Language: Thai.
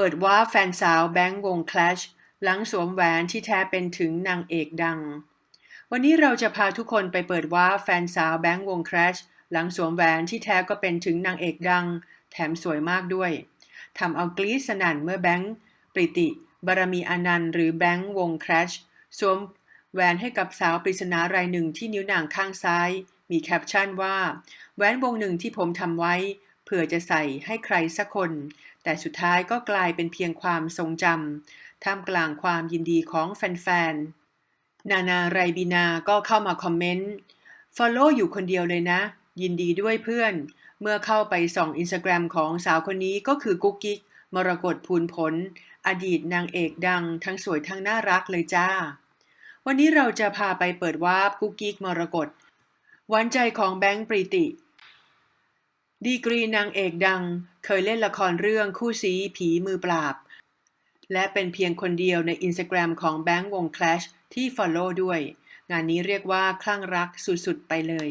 เปิดว่าแฟนสาวแบงค์วง Clash หลังสวมแหวนที่แท้เป็นถึงนางเอกดัง วันนี้เราจะพาทุกคนไปเปิดว่าแฟนสาวแบงค์วง Clash หลังสวมแหวนที่แท้ก็เป็นถึงนางเอกดัง แถมสวยมากด้วยทำเอากรี๊ดสนั่นเมื่อแบงค์ปริติ บารมีอนันต์ หรือแบงค์วง Clash สวมแหวนให้กับสาวปริศนารายหนึ่งที่นิ้วนางข้างซ้าย มีแคปชั่นว่า แหวนวงหนึ่งที่ผมทำไว้ เผื่อจะใส่ให้ใครสักคน แต่สุดท้ายก็กลายเป็นเพียงความทรงจำท่ามกลางความยินดีของแฟนๆ นานาไรบินาก็เข้ามาคอมเมนต์ Follow อยู่คนเดียวเลยนะ ยินดีด้วยเพื่อน เมื่อเข้าไปส่องอินสตาแกรมของสาวคนนี้ก็คือกุ๊กกิ๊กมรกตพูนผล อดีตนางเอกดังทั้งสวยทั้งน่ารักเลยจ้า วันนี้เราจะพาไปเปิดวาร์ปกุ๊กกิ๊กมรกตหวานใจของแบงค์ปรีติ ดีกรีนางเอกดังเคยเล่นละครเรื่องคู่ซีผีมือปราบ และเป็นเพียงคนเดียวในอินสตาแกรมของแบงค์วง Clash ที่ Follow ด้วย งานนี้เรียกว่าคลั่งรักสุดๆ ไปเลย